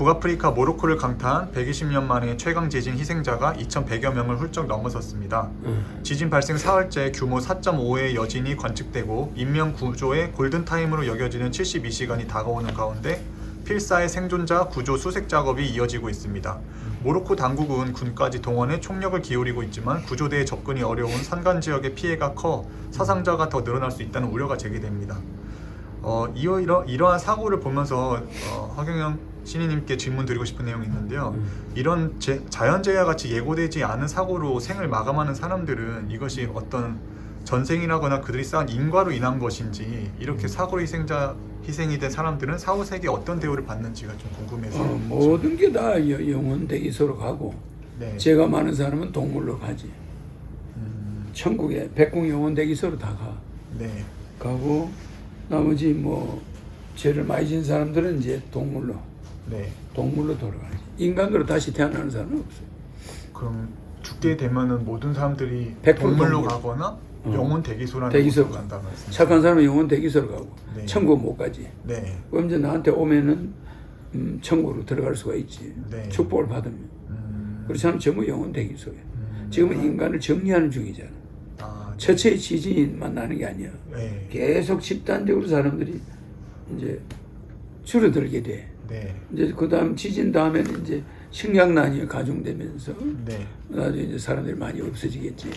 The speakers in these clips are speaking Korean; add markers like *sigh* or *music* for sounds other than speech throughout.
북아프리카 모로코를 강타한 120년 만에 최강 지진 희생자가 2,100여 명을 훌쩍 넘어섰습니다. 지진 발생 사흘째 규모 4.5의 여진이 관측되고 인명 구조의 골든 타임으로 여겨지는 72시간이 다가오는 가운데 필사의 생존자 구조 수색 작업이 이어지고 있습니다. 모로코 당국은 군까지 동원해 총력을 기울이고 있지만 구조대의 접근이 어려운 산간 지역의 피해가 커 사상자가 더 늘어날 수 있다는 우려가 제기됩니다. 어, 이어, 이러, 이러한 사고를 보면서 어, 허경영 신인님께 질문 드리고 싶은 내용이 있는데요. 이런 제, 자연재해 같이 예고되지 않은 사고로 생을 마감하는 사람들은 이것이 어떤 전생이라거나 그들이 쌓은 인과로 인한 것인지 이렇게 사고 희생자 희생이 된 사람들은 사후 세계에 어떤 대우를 받는지가 좀 궁금해서 어, 모든 게 다 영혼 대기소로 가고 네. 죄가 많은 사람은 동물로 가지. 음, 천국에 백궁 영혼 대기소로 다 가. 네. 가고 나머지 뭐 죄를 많이 진 사람들은 이제 동물로 네. 동물로 돌아가지. 인간으로 다시 태어나는 사람은 없어요. 그럼 죽게 되면은 모든 사람들이 100% 동물로 동물. 가거나 어. 영혼 대기소라는 곳으로 가. 간다 말씀. 착한 사람은 영혼 대기소로 가고 네. 천국 못 가지. 네. 그럼 이제 나한테 오면은 음, 천국으로 들어갈 수가 있지. 네. 축복을 받으면. 음, 그렇지 않으면 전부 영혼 대기소에. 음, 지금은 인간을 정리하는 중이잖아. 아, 처체의 지진만 나는 게 아니야. 네. 계속 집단적으로 사람들이 이제 줄어들게 돼. 네. 이제 그 다음 지진 다음에는 이제 식량난이 가중되면서 네. 나중에 이제 사람들이 많이 없어지겠지.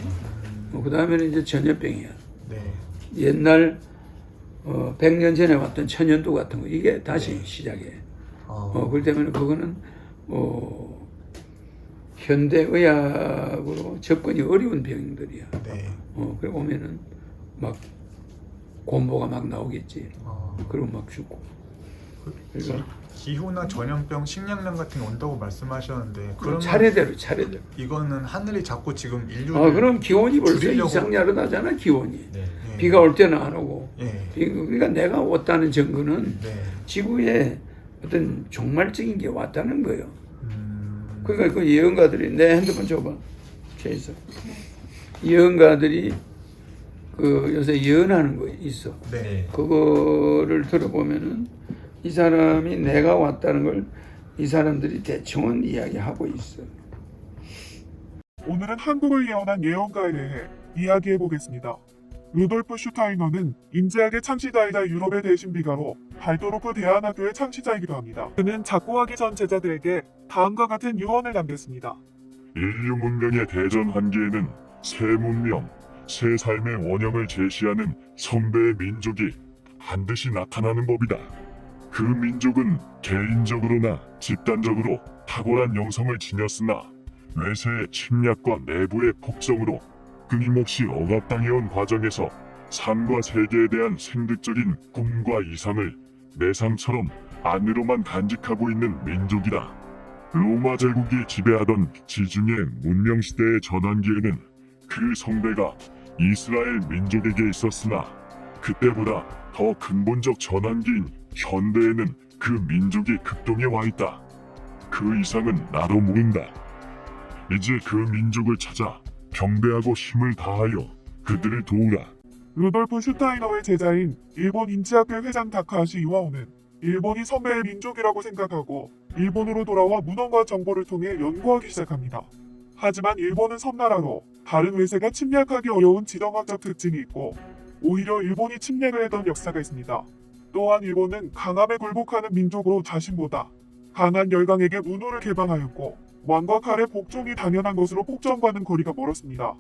그 다음에는 이제 전염병이야. 네. 옛날 어, 100년 전에 왔던 천연두 같은 거 이게 다시 시작해. 어, 어, 그렇기 때문에 그거는 어, 현대 의학으로 접근이 어려운 병들이야. 네. 어, 그래 오면은 막 곰보가 막 나오겠지. 어, 그리고 막 죽고. 그러니까 기후나 전염병, 식량난 같은 게 온다고 말씀하셨는데 그러면 차례대로 차례대로. 이거는 하늘이 자꾸 지금 인류를 아 그럼 기온이 벌써 줄이려고- 이상야로 나잖아 기온이. 네. 비가 올 때는 안 오고. 예. 비- 그러니까 내가 왔다는 증거는 네. 지구에 어떤 종말적인 게 왔다는 거예요. 음, 그러니까 그 예언가들이 내 핸드폰 줘봐. 최있어. 예언가들이 그 요새 예언하는 거 있어. 네. 그거를 들어보면은 이 사람이 내가 왔다는 걸 이 사람들이 대충은 이야기하고 있어. 오늘은 한국을 예언한 예언가에 대해 이야기해 보겠습니다. 루돌프 슈타이너는 인지학의 창시자이자 유럽의 대신 비가로 발도르크 대안학교의 창시자이기도 합니다. 그는 작고하기 전 제자들에게 다음과 같은 유언을 남겼습니다. 인류 문명의 대전 한계에는 새 문명, 새 삶의 원형을 제시하는 선배의 민족이 반드시 나타나는 법이다. 그 민족은 개인적으로나 집단적으로 탁월한 영성을 지녔으나 외세의 침략과 내부의 폭정으로 끊임없이 억압당해온 과정에서 삶과 세계에 대한 생득적인 꿈과 이상을 내상처럼 안으로만 간직하고 있는 민족이다. 로마 제국이 지배하던 지중해 문명 시대의 전환기에는 그 성배가 이스라엘 민족에게 있었으나 그때보다 더 근본적 전환기인 현대에는 그 민족이 극동에 와 있다. 그 이상은 나도 모른다. 이제 그 민족을 찾아 경배하고 힘을 다하여 그들을 도우라. 루돌프 슈타이너의 제자인 일본 인지학회 회장 다카하시 이와오는 일본이 선배의 민족이라고 생각하고 일본으로 돌아와 문헌과 정보를 통해 연구하기 시작합니다. 하지만 일본은 섬나라로 다른 외세가 침략하기 어려운 지정학적 특징이 있고 오히려 일본이 침략을 했던 역사가 있습니다. 또한 일본은 강함에 굴복하는 민족으로 자신보다 강한 열강에게 문호를 개방하였고 왕과 칼의 복종이 당연한 것으로 폭정과는 거리가 멀었습니다.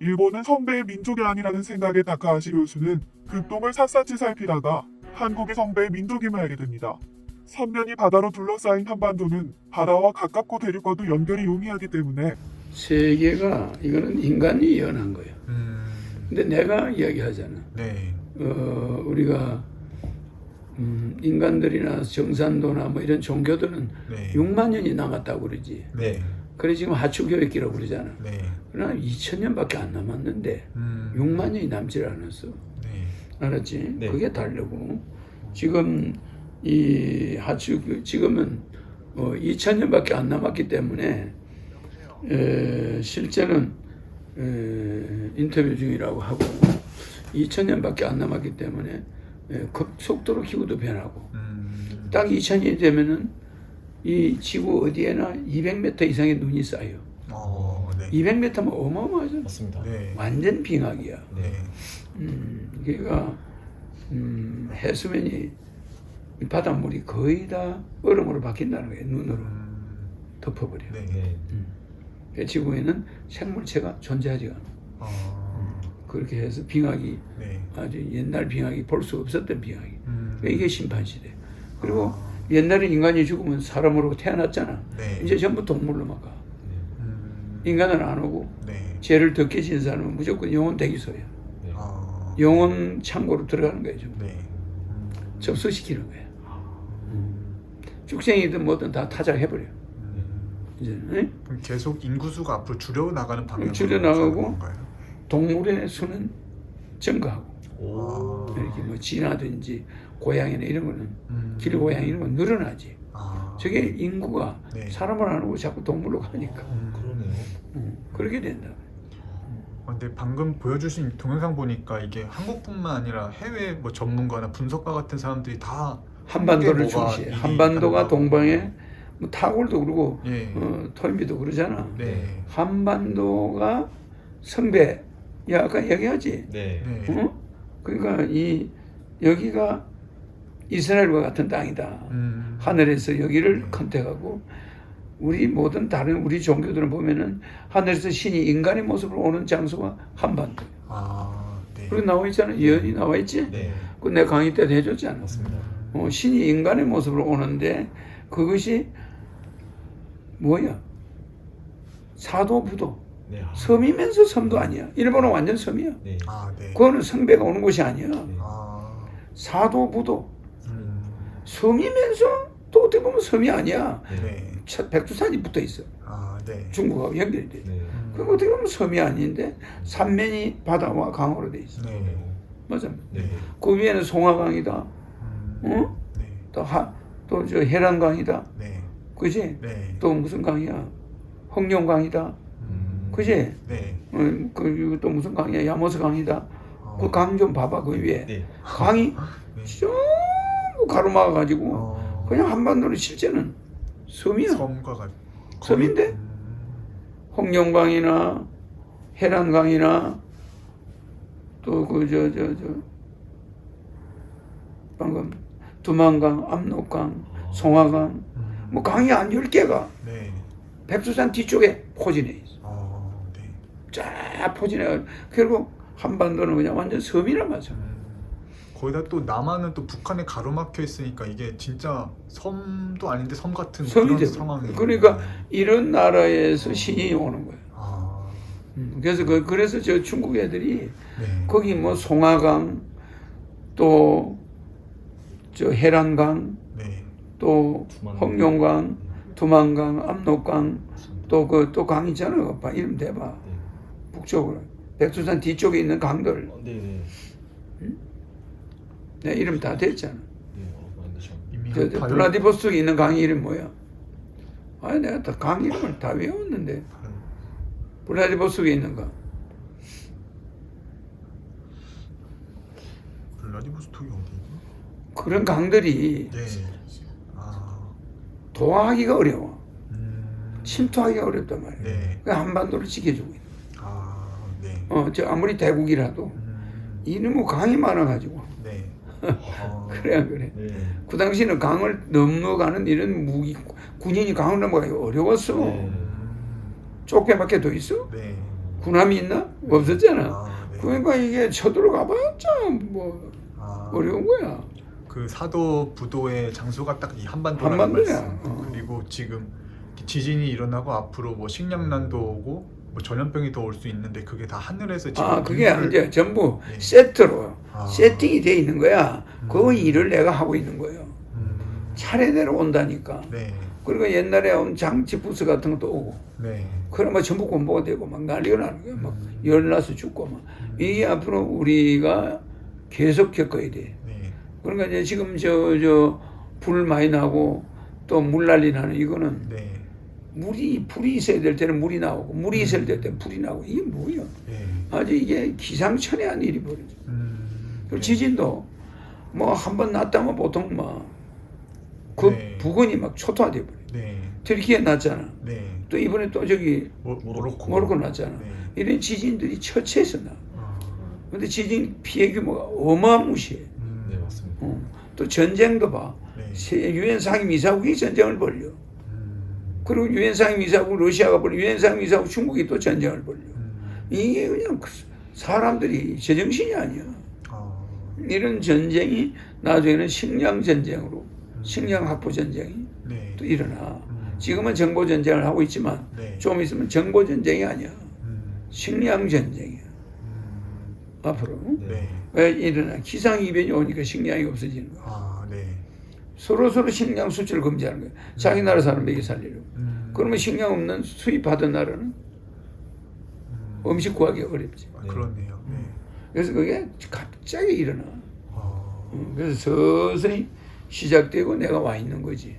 일본은 선배의 민족이 아니라는 생각에 다카하시 교수는 극동을 샅샅이 살피다가 한국이 선배의 민족임을 알게 됩니다. 삼면이 바다로 둘러싸인 한반도는 바다와 가깝고 대륙과도 연결이 용이하기 때문에 세계가 이거는 인간이 예언한 거예요. 음, 근데 내가 이야기하잖아. 네. 어, 우리가 음, 인간들이나 정산도나 뭐 이런 종교들은 네. 6만 년이 남았다고 그러지. 네. 그래 지금 하추교육기라고 그러잖아. 네. 그러나 2천 년밖에 안 남았는데 음, 6만 년이 남질 않았어. 네. 알았지? 네. 그게 다르고 지금 이 하추 지금은 어, 2천 년밖에 안 남았기 때문에 에, 실제는 에, 인터뷰 중이라고 하고 2천 년밖에 안 남았기 때문에 속도로 기후도 변하고 음, 딱 2천년이 되면은 이 지구 어디에나 200m 이상의 눈이 쌓여. 어, 네. 200m면 어마어마하죠. 맞습니다. 네. 완전 빙하기야. 네. 음, 그러니까 음, 해수면이 이 바닷물이 거의 다 얼음으로 바뀐다는 거예요. 눈으로 음, 덮어버려. 요 네. 네. 지구에는 생물체가 존재하지 않아. 어, 그렇게 해서 빙하기 네. 아주 옛날 빙하기 볼 수 없었던 빙하기. 음, 그러니까 이게 심판 시대. 그리고 아. 옛날에 인간이 죽으면 사람으로 태어났잖아. 네. 이제 전부 동물로만 가. 음, 인간은 안 오고 네. 죄를 덮게 진 사람은 무조건 영혼 대기소야. 네. 아, 영혼 창고로 들어가는 거예요. 좀. 네. 음, 접수시키는 거야. 죽생이든 뭐든 다 타작해버려. 음, 이제 응? 계속 인구수가 앞으로 줄여 나가는 방향으로 줄여 나가고. 동물의 수는 증가하고 오. 이렇게 뭐 쥐나든지 고양이나 이런 거는 음, 길고양이 이런 건 늘어나지. 아, 저게 인구가 네. 사람을 안 하고 자꾸 동물로 가니까 음, 그러네요. 응, 그렇게 된다. 어, 근데 방금 보여주신 동영상 보니까 이게 한국뿐만 아니라 해외 뭐 전문가나 분석가 같은 사람들이 다 한반도를 중시해. 한반도가 동방에 뭐 타골도 그러고 예. 어, 토인비도 그러잖아. 네. 한반도가 성배, 야 아까 얘기하지. 네. 네. 어? 그러니까 이 여기가 이스라엘과 같은 땅이다. 음, 하늘에서 여기를 네. 컨택하고 우리 모든 다른 우리 종교들은 보면은 하늘에서 신이 인간의 모습으로 오는 장소가 한반도. 아, 네. 그리고 나와 있잖아. 예언이 나와 있지. 네. 그내 강의 때도 해줬잖아. 맞습니다. 어, 신이 인간의 모습으로 오는데 그것이 뭐야? 사도부도 네. 아. 섬이면서 섬도 아니야. 일본은 완전 섬이야. 네. 아, 네. 그거는 성배가 오는 곳이 아니야. 네. 아, 사도 부도 음, 섬이면서 또 어떻게 보면 섬이 아니야. 네. 네. 차- 백두산이 붙어 있어. 아, 네. 중국하고 연결이 돼. 네. 음, 그럼 어떻게 보면 섬이 아닌데 삼면이 바다와 강으로 돼 있어. 네. 맞아. 네. 그 위에는 송화강이다. 음, 어? 네. 또하또저 해란강이다. 네. 그지? 네. 또 무슨 강이야? 홍룡강이다. 음. 그지? 네. 어, 그리고 또 무슨 강이야? 야모스 강이다. 어, 그강 좀 봐봐 그 위에. 네. 강이 *laughs* 네. 전부 가로막아 가지고 어, 그냥 한반도는 실제는 섬이야. 섬과 같. 섬인데? 음, 홍룡강이나 해란강이나 또그저저 저 방금 두만강, 압록강, 송화강 음, 뭐 강이 한 10개가 네. 백두산 뒤쪽에 포진해 있어. 어, 네. 쫙 포진해. 결국 한반도는 그냥 완전 섬이란 말이야. 음, 거기다 또 남한은 또 북한에 가로막혀 있으니까 이게 진짜 섬도 아닌데 섬 같은 섬이 그런. 상황이. 그러니까 이런 나라에서 신이 오는 거야. 아, 음, 그래서 그 그래서 저 중국 애들이 네. 거기 뭐 송화강 또 저 해란강 네. 또. 홍룡강, 두만강, 압록강 또 그또 강 있잖아. 그거 봐. 이름 대봐. 네. 북쪽으로 백두산 뒤쪽에 있는 강들 어, 네. 네. 내 이름 다 됐잖아. 네. 어, 많이 참. 이미 저, 저다 블라디보스톡에 있는 강 이름 뭐야? 아니 내가 다 강 이름을 다 외웠는데 블라디보스톡에 있는 강. 블라디보스톡이 어디지? 그런 강들이 네. 아, 도하기가 어려워. 음, 침투하기가 어렵단 말이야. 네. 그 한반도를 지켜주고 있는. 아, 네. 어, 저 아무리 대국이라도 음, 이놈의 강이 많아가지고 네. 어, 그래야 그래. 네. 그 당시에는 강을 넘어가는 이런 무기 군인이 강을 넘어가기 어려웠어. 네. 음, 좁게밖에 더 있어? 네. 군함이 있나? 없었잖아. 아, 네. 그러니까 이게 쳐들어 가봤자 뭐 아, 어려운 거야. 그 사도 부도의 장소가 딱 이 한반도라는 한반도야. 말씀. 어. 그리고 지금 지진이 일어나고 앞으로 뭐 식량난도 오고 뭐 전염병이 더 올 수 있는데 그게 다 하늘에서 지금 아 그게 인구를- 이제 전부 네. 세트로 아. 세팅이 돼 있는 거야. 그 음. 일을 내가 하고 있는 거예요. 음, 차례대로 온다니까. 네. 그리고 옛날에 온 장치 부스 같은 것도 오고. 네. 그러면 전부 공부가 되고 막 난리가 나는 거야. 막 음. 열나서 죽고 막. 이게 앞으로 우리가 계속 겪어야 돼. 네. 그러니까 이제 지금 저 저 불 많이 나고 또 물 난리 나는 이거는 네. 물이 불이 있어야 될 때는 물이 나오고 물이 있어야 될 때는 불이 나오고 이게 뭐야? 네. 아주 이게 기상천외한 일이 벌어져. 음, 그리고 네. 지진도 뭐 한 번 났다면 보통 막그 네. 부근이 막 초토화돼 버려. 네. 터키에 났잖아. 네. 또 이번에 또 저기 모, 모로코. 모로코 났잖아. 네. 이런 지진들이 처치해서 나. 아, 근데 지진 피해 규모가 어마무시해. 음, 네 맞습니다. 어. 또 전쟁도 봐. 네. 세- 유엔 상임 이사국이 전쟁을 벌려. 음, 그리고 유엔 상임이사국 러시아가 벌려. 유엔 상임이사국 중국이 또 전쟁을 벌려. 음, 이게 그냥 그 사람들이 제정신이 아니야. 아, 이런 전쟁이 나중에는 식량 전쟁으로 식량 확보 전쟁이 네. 또 일어나. 음, 지금은 정보 전쟁을 하고 있지만 네. 좀 있으면 정보 전쟁이 아니야. 음, 식량 전쟁이야. 음, 앞으로 네. 왜 일어나 기상 이변이 오니까 식량이 없어지는 거야. 아, 네. 서로 서로 식량 수출 금지하는 거야. 자기 나라 사람 먹여 살리려고. 음, 그러면 식량 없는 수입하던 나라는 음, 음식 구하기 어렵지. 아, 그렇네요. 네. 그래서 그게 갑자기 일어나. 아, 음, 그래서 서서히 시작되고 내가 와 있는 거지.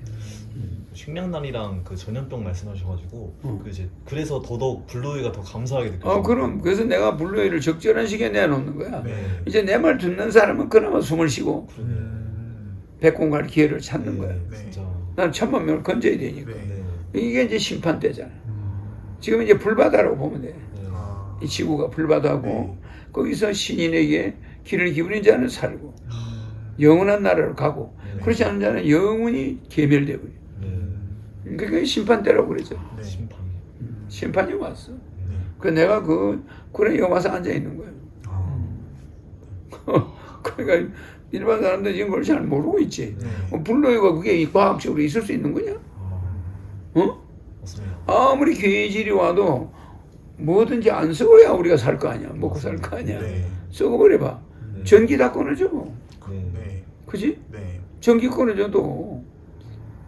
식량난이랑 그 전염병 말씀하셔가지고 어. 그 이제 그래서 더더욱 블루웨이가 더 감사하게 느껴져요. 어, 그럼 그래서 내가 블루웨이를 적절한 시기에 내놓는 거야. 네. 이제 내 말 듣는 사람은 그나마 숨을 쉬고 음, 백공 갈 기회를 찾는 거야. 네. 난 천만 명을 건져야 되니까. 네. 네. 이게 이제 심판 때잖아. 음, 지금 이제 불바다라고 보면 돼. 네. 아, 이 지구가 불바다고 거기서 신인에게 길을 기울인 자는 살고 음, 영원한 나라로 가고 네. 그렇지 않은 자는 영원히 계멸돼 버려. 네. 그게 심판 때라고 그러죠. 네. 심판이. 심판이 왔어. 네. 그 내가 그 그래 여기 와서 앉아 있는 거야. 아, *laughs* 그러니까 일반 사람들 지금 그걸 잘 모르고 있지. 네. 어, 불로이가 그게 이 과학적으로 있을 수 있는 거냐? 아, 어? 맞습니다. 아무리 괴질이 와도 뭐든지 안 썩어야 우리가 살 거 아니야. 먹고 살 거 아니야. 네. 썩어버려봐. 네. 전기 다 끊어줘. 네. 네. 그지? 네. 전기 끊어줘도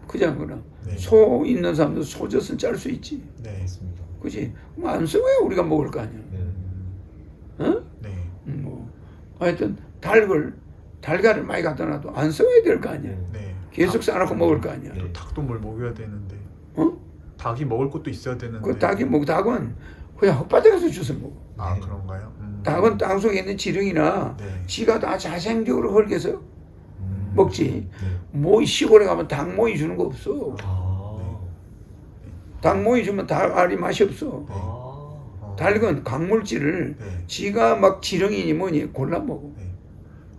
그지 않거나 네. 소 있는 사람도 소젖은 짤 수 있지. 네. 맞습니다. 그지? 안 썩어야 우리가 먹을 거 아니야. 네. 어? 네. 음, 뭐 하여튼 닭을 달걀을 많이 갖다 놔도 안 썩어야 될 거 아니야. 네. 네. 계속 싸놓고 먹을 거 아니야. 네. 닭도 뭘 먹여야 되는데. 어? 닭이 먹을 것도 있어야 되는데. 그 닭이 먹 닭은 그냥 헛바닥에 서 주워 먹어. 아 네. 그런가요? 음. 닭은 땅 속에 있는 지렁이나 네. 지가 다 자생적으로 헐게서 음. 먹지. 네. 모이 시골에 가면 닭 모이 주는 거 없어. 아. 닭 모이 주면 닭 알이 맛이 없어. 아. 어. 닭은 강물질을 네. 지가 막 지렁이니 뭐니 골라 먹어. 네.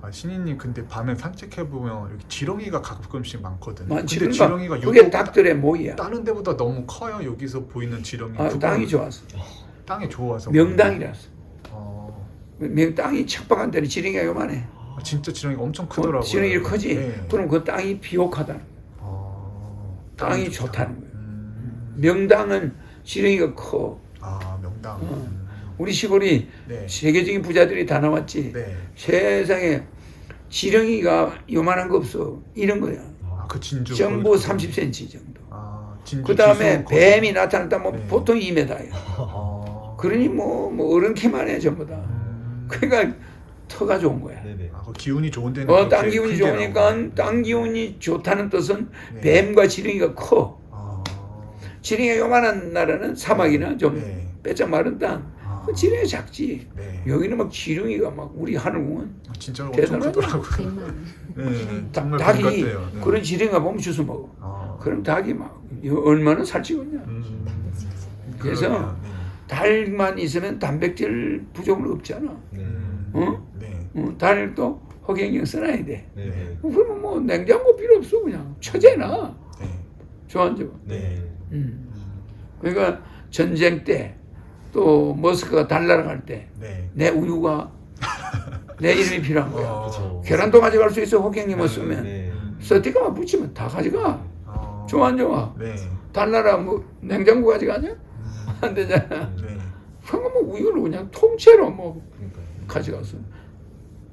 아 신이님 근데 밤에 산책해 보면 여기 지렁이가 가끔씩 많거든요. 많지. 근데 그러니까 지렁이가 그게 닭들의 모이야. 다른 데보다 너무 커요. 여기서 보이는 지렁이. 아, 그건 땅이 좋아서. 땅이 좋아서. 명당이라서. 어. 명 땅이 척박한 데는 지렁이가 요만해. 아, 진짜 지렁이가 엄청 크더라고요. 어, 지렁이 크지. 네. 그럼 그 땅이 비옥하다는 거야. 어. 땅이 좋다. 좋다는 거예요. 음. 명당은 지렁이가 커. 아 명당. 어. 음. 우리 시골이 네. 세계적인 부자들이 다 나왔지. 네. 세상에 지렁이가 요만한 거 없어. 이런 거야. 아 그 진주. 전부 거기- 30cm 정도. 아 진주. 그 다음에 거기- 뱀이 나타났다 뭐 네. 보통 2m야. 어. *laughs* 그러니 뭐, 뭐 어른 키만 해 전부 다. 음. 그러니까 터가 좋은 거야. 네네. 아, 그 기운이 좋은 데는 어, 땅 기운이 좋으니까. 땅 기운이 좋다는 뜻은 네. 뱀과 지렁이가 커. 아. 지렁이가 요만한 나라는 사막이나 좀 네. 빼짝 마른 땅. 아. 그 지렁이가 작지. 네. 여기는 막 지렁이가 막 우리 하늘공원 아, 진짜로 엄청 대단하죠. 크더라고요. 네, 닭- 정말 뱀 닭이 같아요. 네. 그런 지렁이가 보면 주워 먹어. 아. 그럼 닭이 막 이거 얼마나 살찌겠냐. 음. 그래서 그러네요. 네. 닭만 있으면 단백질 부족은 없잖아. 네. 음. 어? 네. 어, 닭도 허경영 써놔야 돼. 네 네. 그러면 뭐 냉장고 필요 없어 그냥 처제나 네. 좋아하죠. 네. 음. 그러니까 전쟁 때 또 머스크가 달나라 갈때내 네. 우유가 내 *laughs* 이름이 필요한 거야. 어. 계란도 가져갈 수 있어 호갱님을 쓰면 네. 서티가만 붙이면 다 가져가. 어. 좋아 안 좋아? 네. 달나라 뭐 냉장고 가져가냐? *laughs* 안 되잖아. 네. 그러면 뭐 우유를 그냥 통째로 뭐 그러니까요. 가져가서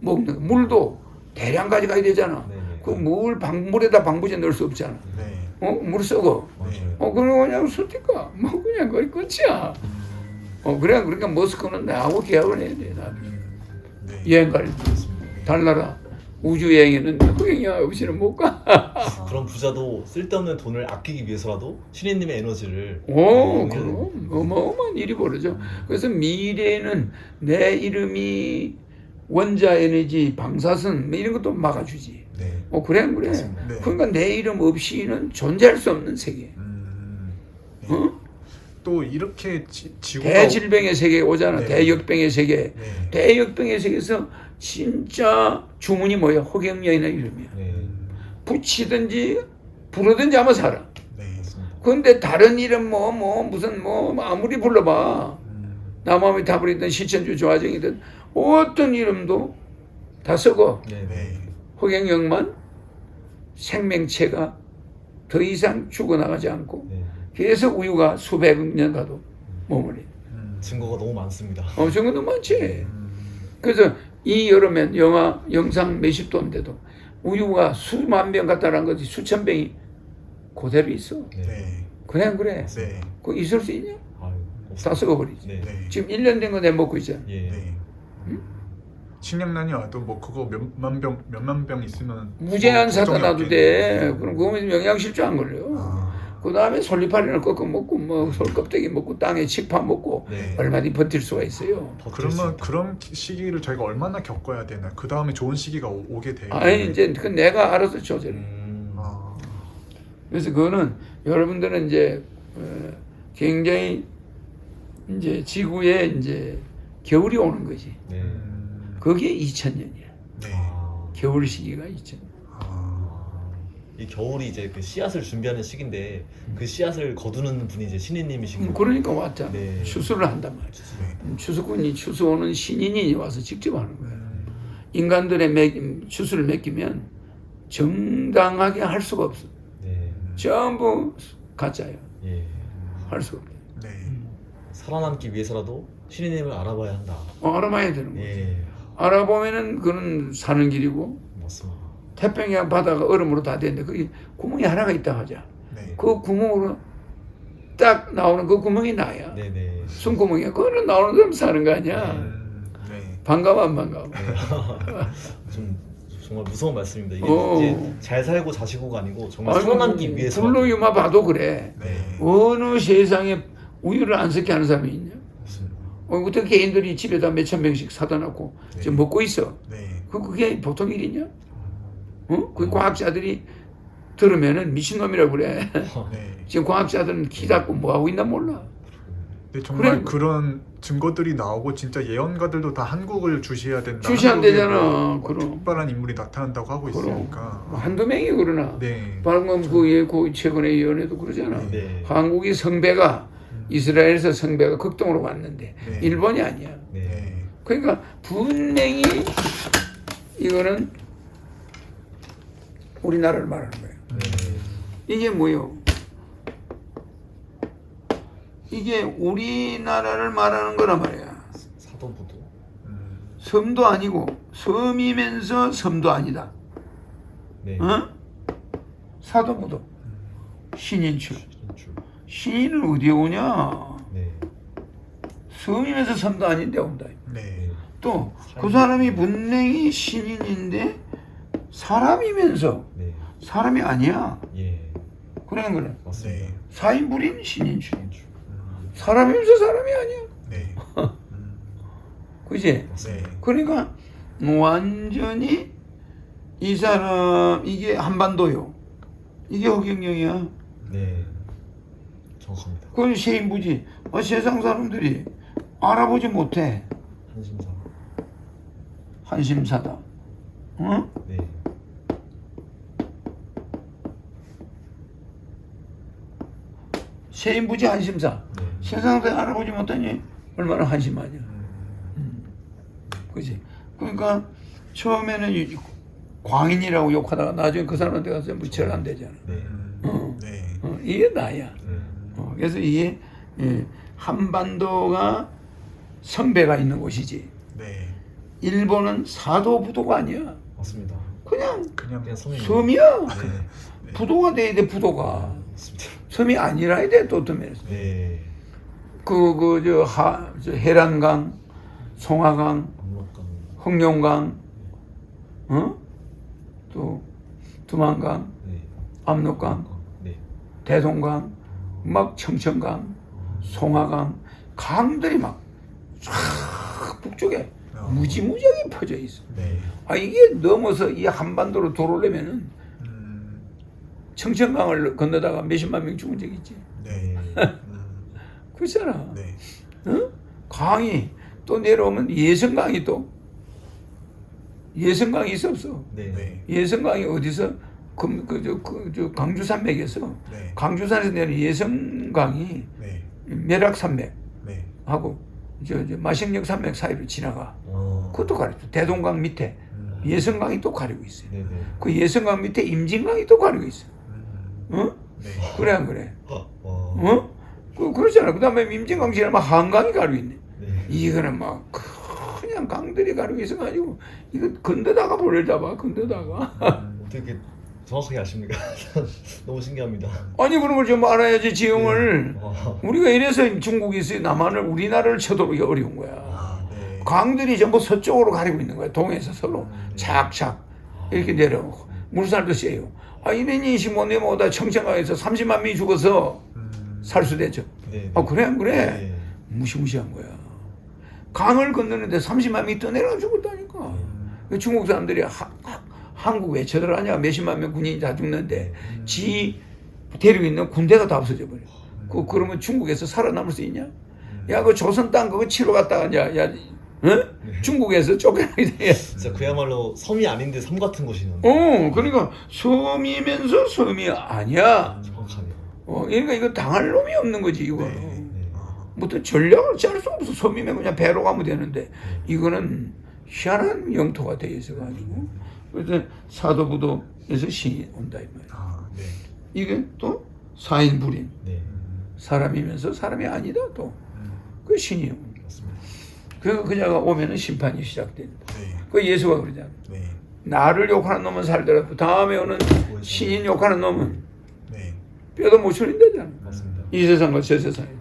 먹는 거. 물도 대량 가져가야 되잖아. 네네. 그물 방물에다 방부제 넣을 수 없잖아. 네. 어, 물 썩어. 맞아요. 어, 그럼 그냥 서티가 뭐 그냥 거의 끝이야. 어, 그래 그러니까 머스크는 나하고 계약을 해야 돼. 나 음. 네. 여행 갈 때. 달나라 우주 여행에는 호갱이가 없이는 못 가. *laughs* 그런 부자도 쓸데없는 돈을 아끼기 위해서라도 신인님의 에너지를 오, 그럼. 어마어마한 일이 벌어져. 그래서 미래에는 내 이름이 원자 에너지 방사선 뭐 이런 것도 막아주지. 네. 어 그래 안 그래. 네. 그러니까 내 이름 없이는 존재할 수 없는 세계. 음. 어? 또 이렇게 지, 지구가 대질병의 세계에 오잖아. 네. 대역병의 세계. 네. 대역병의 세계에서 진짜 주문이 뭐야? 허경영이나 이름이야. 네. 붙이든지 부르든지 하면 살아. 네. 그런데 다른 이름 뭐 뭐 무슨 뭐 아무리 불러봐 음, 남아미 다불이든 시천주 조화정이든 어떤 이름도 다 쓰고 네. 네. 네. 허경영만 생명체가 더 이상 죽어나가지 않고 네. 계속 우유가 수백 년 가도 머물리. 음, 증거가 너무 많습니다. 엄청 것도 많지. 음, 그래서 이 여름엔 영하 영상 몇십 도인데도 우유가 수만 병 갔다는 거지 수천 병이 그대로 있어. 네. 네. 그래 안 그래? 네. 그거 있을 수 있냐? 아유, 다 썩어버리지. 네. 네. 지금 1년 된 거내 먹고 있잖아. 예. 네. 식량난이 와도 뭐 그거 몇만 병 몇만 병 있으면 무제한 뭐 사다 놔도 돼. 그럼 그거면 영양실조 안 걸려. 아, 그 다음에 솔잎알이나 꺾어 먹고 뭐 솔껍데기 먹고 땅에 칡파 먹고 네. 얼마든지 버틸 수가 있어요. 그러면. 그런 시기를 저희가 얼마나 겪어야 되나? 그 다음에 좋은 시기가 오, 오게 돼요. 아니 이제 그 내가 알아서 조절해. 음. 아, 그래서 그거는 여러분들은 이제 어, 굉장히 이제 지구에 이제 겨울이 오는 거지. 네. 음, 그게 2000년이야. 네. 아. 겨울 시기가 2000년. 아, 이 겨울이 이제 그 씨앗을 준비하는 시기인데 그 씨앗을 거두는 분이 이제 신인님이신 거예요. 그러니까 왔잖아. 네. 추수를 한단 말이야. 네. 추수꾼이 추수오는 신인이 와서 직접 하는 거야. 음, 인간들의 매, 추수를 맡기면 정당하게 할 수가 없어. 네. 전부 가짜야. 예. 할 수가 없다. 네. 살아남기 위해서라도 신인님을 알아봐야 한다. 어, 알아봐야 되는 거야. 예. 알아보면은 그는 사는 길이고 맞습니다. 태평양 바다가 얼음으로 다 됐는데 거기 구멍이 하나가 있다 하자. 네. 그 구멍으로 딱 나오는 그 구멍이 나야. 네 네. 숨구멍이야. 그거는 나오는 사람 사는 거 아니야. 음, 네. 반가워 안 반가워. *laughs* 좀 정말 무서운 말씀입니다. 이게 어. 이제 잘 살고 자시고가 아니고 정말 살아남기 위해서. 불로유마 봐도 그래. 네. 어느 세상에 우유를 안 섞게 하는 사람이 있냐? 어, 어떻게 개인들이 집에다 몇 천 명씩 사다 놓고 네. 지금 먹고 있어. 네. 그 그게 보통 일이냐? 어? 그 과학자들이 들으면은 미친놈이라고 그래. 네. *laughs* 지금 과학자들은 키 닫고 뭐 하고 있나 몰라. 근데 정말 그래. 그런 증거들이 나오고 진짜 예언가들도 다 한국을 주시해야 된다. 주시 안 한국에 되잖아. 뭐 그럼. 특별한 인물이 나타난다고 하고 그럼. 있으니까. 뭐 한두 명이 그러나. 네. 방금 그, 예, 그 최근에 예언에도 그러잖아. 네. 한국이 성배가 이스라엘에서 성배가 극동으로 왔는데 네. 일본이 아니야. 네. 네. 그러니까 분명히 이거는 우리나라를 말하는 거예요. 네. 이게 뭐요? 이게 우리나라를 말하는 거란 말이야. 사도부도. 음, 섬도 아니고 섬이면서 섬도 아니다. 네. 어? 사도부도 신인출. 신줄. 신인은 어디에 오냐? 네. 섬이면서 섬도 아닌데 온다. 네. 또 그 사람이 분명히 신인인데 사람이면서 네. 사람이 아니야. 예. 그런 거는 맞습니다. 네. 사인불인. 신줄. 음, 사람이면서 사람이 아니야. 네. 음, *laughs* 그지? 네. 그러니까 완전히 이 사람 이게 한반도요. 이게 허경영이야. 네. 정확합니다. 그건 세인부지. 어, 세상 사람들이 알아보지 못해. 한심사. 한심사다. 어? 네. 세인부지 한심사. 네. 세상 사람들 알아보지 못하니 얼마나 한심하냐. 음, 그지? 그러니까 처음에는 이 광인이라고 욕하다가 나중에 그 사람한테 가서 무철 안 되잖아. 네. 음, 어. 네. 어, 이게 나야. 네. 어, 그래서 이게 예, 한반도가 성배가 있는 곳이지. 네. 일본은 사도 부도가 아니야. 맞습니다. 그냥 그냥 그냥 섬이. 섬이야. 네. 부도가 돼야 돼 부도가. 맞습니다. 섬이 아니라야 돼 또트면서. 네. 그 그 저 하 저 해란강, 송하강, 압록강. 흑룡강, 어? 또 두만강, 네. 압록강, 네. 대동강, 막 청천강, 송하강, 강들이 막 쫙 북쪽에 어. 무지무지하게 퍼져 있어. 네. 아 이게 넘어서 이 한반도로 들어오려면은 음, 청천강을 건너다가 몇십만 명 죽은 적 있지. 네. 음, *laughs* 그렇잖아. 네. 어? 강이 또 내려오면 예성강이 또 예성강이 있어 없어. 네. 네. 예성강이 어디서 그, 그, 저, 그, 저 강주 산맥에서 네. 강주산에서 내는 예성강이 네. 매락 산맥하고 네. 저, 저 마식령 산맥 사이로 지나가. 어. 그것도 가리죠. 대동강 밑에 음, 예성강이 또 가리고 있어요. 네네. 그 예성강 밑에 임진강이 또 가리고 있어. 음, 어? 네. 그래 안 그래? 와. 어? 그 그렇잖아. 그 다음에 임진강 지나면 한강이 가리고 있네. 네. 이거는 막 그냥 강들이 가리고 있어가지고 이거 건너다가 보내다 봐. 건너다가. 음, 어떻게 정확하게 아십니까? *laughs* 너무 신기합니다. 아니 그런 걸 좀 알아야지 지형을. 와. 우리가 이래서 중국에서 남한을 우리나라를 쳐들어오기 어려운 거야. 아, 네. 강들이 전부 서쪽으로 가리고 있는 거야. 동해에서 서로 음. 착착 이렇게 내려오고 물살도 세요. 아 내면 오다 청천강에서 30만 명이 죽어서 음, 살수됐죠. 네. 아 그래 안 그래? 네. 무시무시한 거야. 강을 건너는데 30만 명이 떠내려 죽었다니까. 음, 중국 사람들이 하, 하, 한국 왜 쳐들어가냐 몇십만 명 군인이 다 죽는데 지 데리고 있는 군대가 다 없어져 버려. 그 그러면 중국에서 살아남을 수 있냐? 야그 조선 땅 그거 치러 갔다가 이제 야 어? 중국에서 쫓겨나게 돼. 진짜 그야말로 섬이 아닌데 섬 같은 곳이는. 어 그러니까 섬이면서 섬이 아니야. 정확하네요. 어 그러니까 이거 당할 놈이 없는 거지 이거. 네. 네. 뭐또 전략을 짤 수 없어. 섬이면 그냥 배로 가면 되는데 이거는 희한한 영토가 돼 있어가지고 그래서 사도부도에서 신이 온다 이 말이야. 아, 네. 이게 또 사인 불인 네. 사람이면서 사람이 아니다 또 그 신이 온. 맞습니다. 그 그자가 오면은 심판이 시작된다. 네. 그 예수가 그러잖아. 네. 나를 욕하는 놈은 살더라도 다음에 오는 신인 욕하는 놈은 네. 뼈도 못 추린다잖아. 맞습니다. 이 세상과 저 세상에.